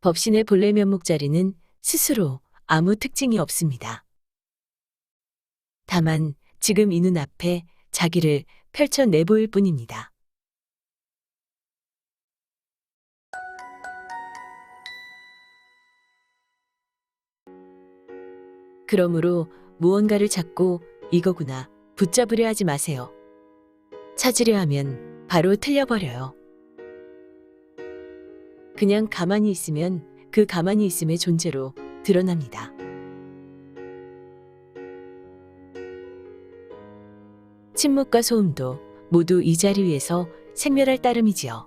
법신의 본래 면목 자리는 스스로 아무 특징이 없습니다. 다만 지금 이 눈앞에 자기를 펼쳐 내 보일 뿐입니다. 그러므로 무언가를 찾고 이거구나 붙잡으려 하지 마세요. 찾으려 하면 바로 틀려버려요. 그냥 가만히 있으면 그 가만히 있음의 존재로 드러납니다. 침묵과 소음도 모두 이 자리 위에서 생멸할 따름이지요.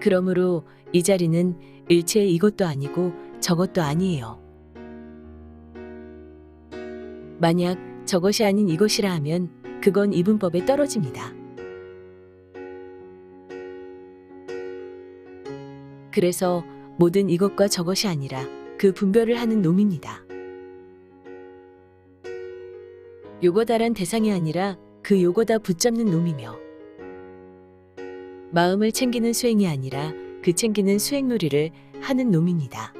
그러므로 이 자리는 일체의 이것도 아니고 저것도 아니에요. 만약 저것이 아닌 이것이라 하면 그건 이분법에 떨어집니다. 그래서 모든 이것과 저것이 아니라 그 분별을 하는 놈입니다. 요거다란 대상이 아니라 그 요거다 붙잡는 놈이며 마음을 챙기는 수행이 아니라 그 챙기는 수행놀이를 하는 놈입니다.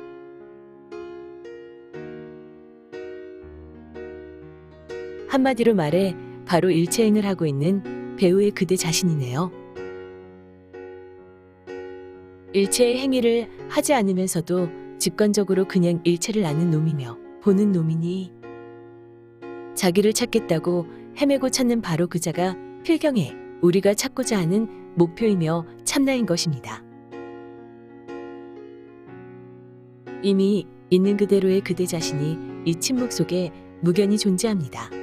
한마디로 말해 바로 일체행을 하고 있는 배우의 그대 자신이네요. 일체의 행위를 하지 않으면서도 직관적으로 그냥 일체를 아는 놈이며 보는 놈이니 자기를 찾겠다고 헤매고 찾는 바로 그자가 필경에 우리가 찾고자 하는 목표이며 참나인 것입니다. 이미 있는 그대로의 그대 자신이 이 침묵 속에 무견히 존재합니다.